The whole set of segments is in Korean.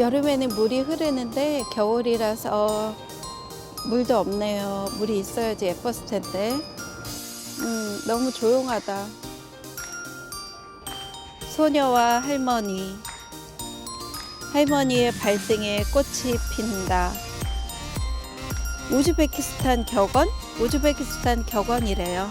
여름에는 물이 흐르는데 겨울이라서 물도 없네요. 물이 있어야지 예뻤을 텐데. 음, 너무 조용하다. 소녀와 할머니. 할머니의 발등에 꽃이 핀다. 우즈베키스탄 격언? 우즈베키스탄 격언이래요.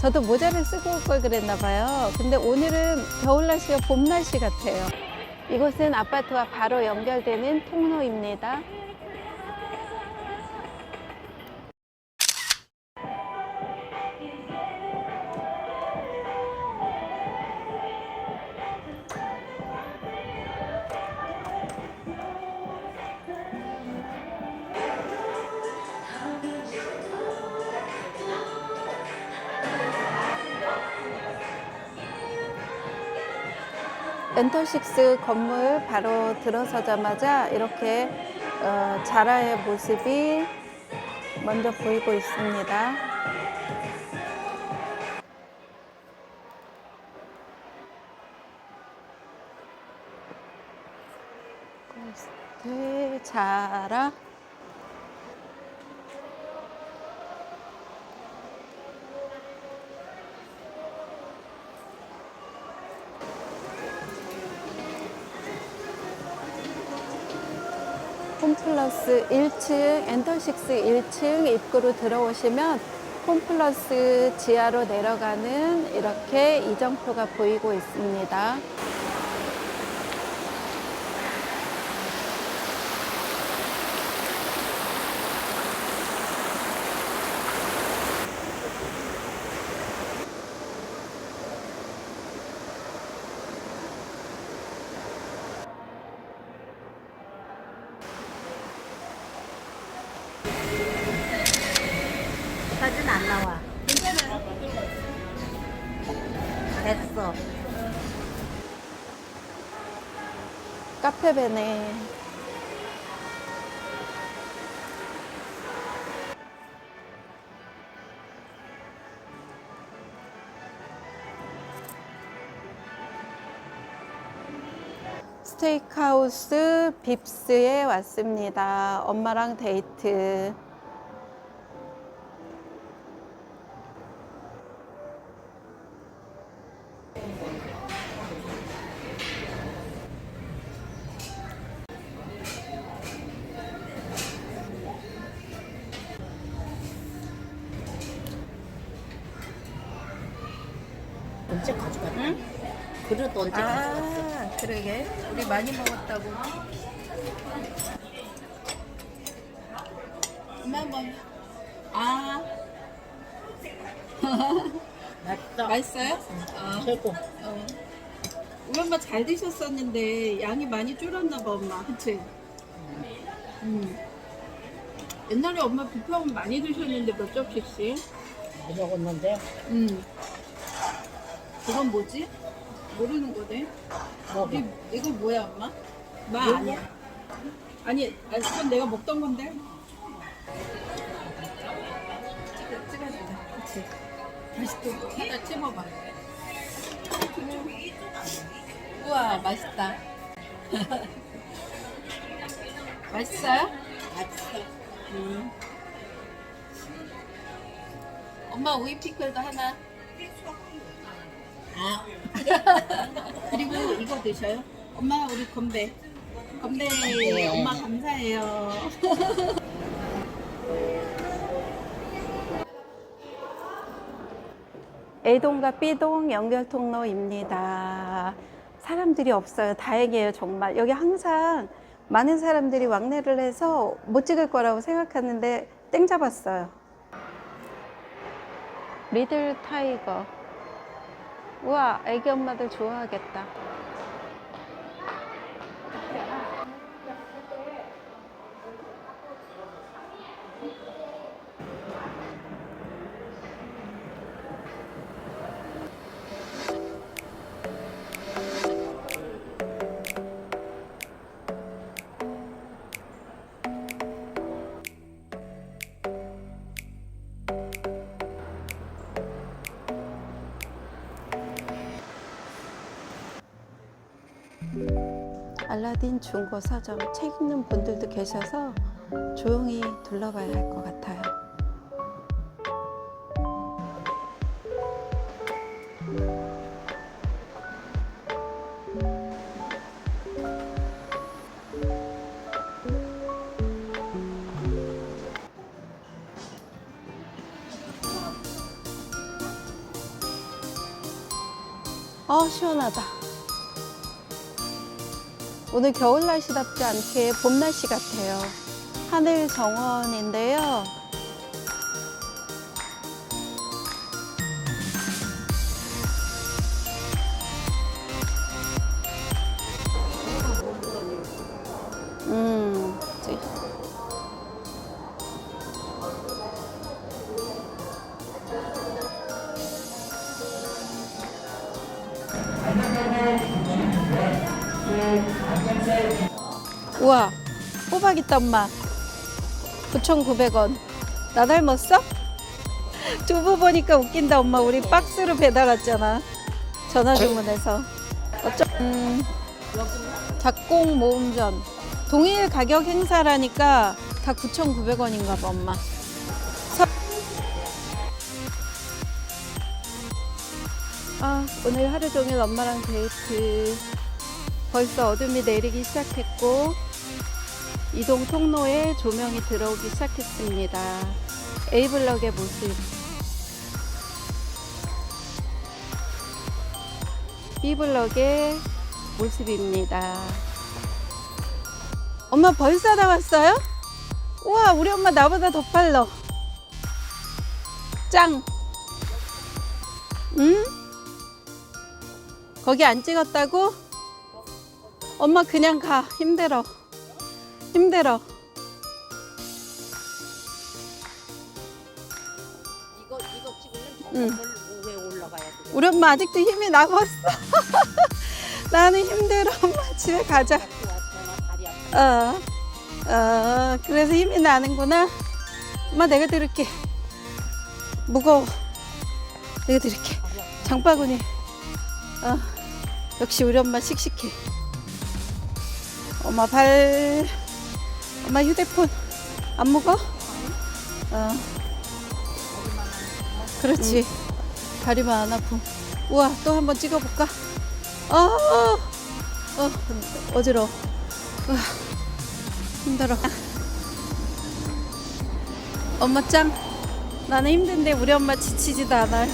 저도 모자를 쓰고 올 걸 그랬나 봐요. 근데 오늘은 겨울 날씨가 봄 날씨 같아요. 이곳은 아파트와 바로 연결되는 통로입니다. 엔터식스 건물 바로 들어서자마자 이렇게 어, 자라의 모습이 먼저 보이고 있습니다. 코스트 자라 홈플러스 1층 엔터식스 1층 입구로 들어오시면 홈플러스 지하로 내려가는 이렇게 이정표가 보이고 있습니다. 카페베네. 스테이크하우스 빕스에 왔습니다. 엄마랑 데이트. 언제 가져갔나? 그릇 언제 가져갔어? 아, 그러게. 우리 많이 먹었다고. 엄마 뭐? 아, 맛있어. 맛있어요? 아, 최고. 어. 우리 엄마 잘 드셨었는데 양이 많이 줄었나 봐, 엄마. 그치? 음. 옛날에 엄마 뷔페하면 많이 드셨는데 몇 접시씩? 많이 먹었는데 음. 그건 뭐지? 모르는 거네. 먹어. 이, 이거 뭐야, 엄마? 마 뭐야? 아니야. 아니, 아니, 그건 내가 먹던 건데. 찍어, 찍어주자. 그치. 다시 또 하나 찝어봐. 우와, 맛있다. 맛있어요? 맛있어. 음. 엄마 오이 피클도 하나. 아, 그리고 이거 드셔요? 엄마 우리 건배. 건배 건배. 엄마 감사해요. A동과 B동 연결 통로입니다. 사람들이 없어요. 다행이에요, 정말. 여기 항상 많은 사람들이 왕래를 해서 못 찍을 거라고 생각하는데 땡 잡았어요. 리들 타이거. 우와, 애기 엄마들 좋아하겠다. 알라딘 중고 서점 책 읽는 분들도 계셔서 조용히 둘러봐야 할 것 같아요. 어 시원하다. 오늘 겨울 날씨답지 않게 봄 날씨 같아요. 하늘 정원인데요. 우와, 호박 있다 엄마. 9,900원. 나 닮았어? 두부 보니까 웃긴다 엄마. 우리 박스로 배달 왔잖아. 전화 주문해서. 어쩜 음, 작공 모음전. 동일 가격 행사라니까 다 9,900원인가 봐 엄마. 서- 아, 오늘 하루 종일 엄마랑 데이트. 벌써 어둠이 내리기 시작했고 이동 통로에 조명이 들어오기 시작했습니다. A블럭의 모습. B블럭의 모습입니다. 엄마 벌써 나왔어요? 우와, 우리 엄마 나보다 더 빨라. 짱! 응? 거기 안 찍었다고? 엄마 그냥 가. 힘들어. 힘들어. 이거 이거 찍으면 왜 올라가야 돼? 우리 엄마 아직도 힘이 남았어. 나는 힘들어. 엄마 집에 가자. 갖고 왔잖아 다리 아파. 어. 어. 그래서 힘이 나는구나. 엄마 내가 들을게. 무거워. 내가 들을게. 장바구니. 어. 역시 우리 엄마 씩씩해. 엄마 발. 엄마 휴대폰 안 먹어? 어. 그렇지. 다리만 안 아픔. 우와, 또 한 번 찍어볼까? 어, 어, 어지러워. 으아, 힘들어. 엄마 짱. 나는 힘든데 우리 엄마 지치지도 않아요.